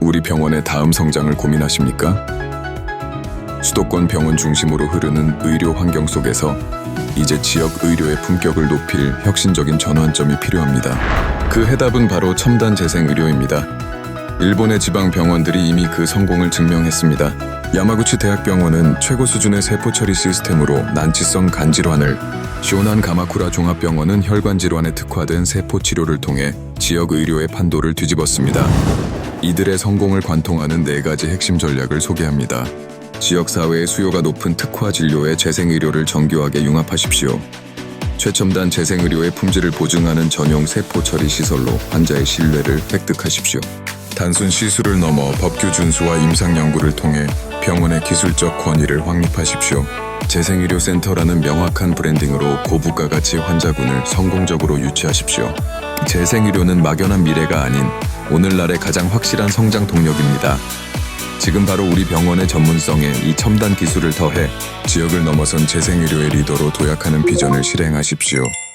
우리 병원의 다음 성장을 고민하십니까? 수도권 병원 중심으로 흐르는 의료 환경 속에서 이제 지역 의료의 품격을 높일 혁신적인 전환점이 필요합니다. 그 해답은 바로 첨단 재생 의료입니다. 일본의 지방 병원들이 이미 그 성공을 증명했습니다. 야마구치 대학병원은 최고 수준의 세포 처리 시스템으로 난치성 간 질환을, 쇼난 가마쿠라 종합병원은 혈관 질환에 특화된 세포 치료를 통해 지역 의료의 판도를 뒤집었습니다. 이들의 성공을 관통하는 네 가지 핵심 전략을 소개합니다. 지역 사회의 수요가 높은 특화 진료에 재생 의료를 정교하게 융합하십시오. 최첨단 재생 의료의 품질을 보증하는 전용 세포 처리 시설로 환자의 신뢰를 획득하십시오. 단순 시술을 넘어 법규 준수와 임상 연구를 통해 병원의 기술적 권위를 확립하십시오. 재생의료센터라는 명확한 브랜딩으로 고부가 가치 환자군을 성공적으로 유치하십시오. 재생의료는 막연한 미래가 아닌 오늘날의 가장 확실한 성장 동력입니다. 지금 바로 우리 병원의 전문성에 이 첨단 기술을 더해 지역을 넘어선 재생의료의 리더로 도약하는 비전을 실행하십시오.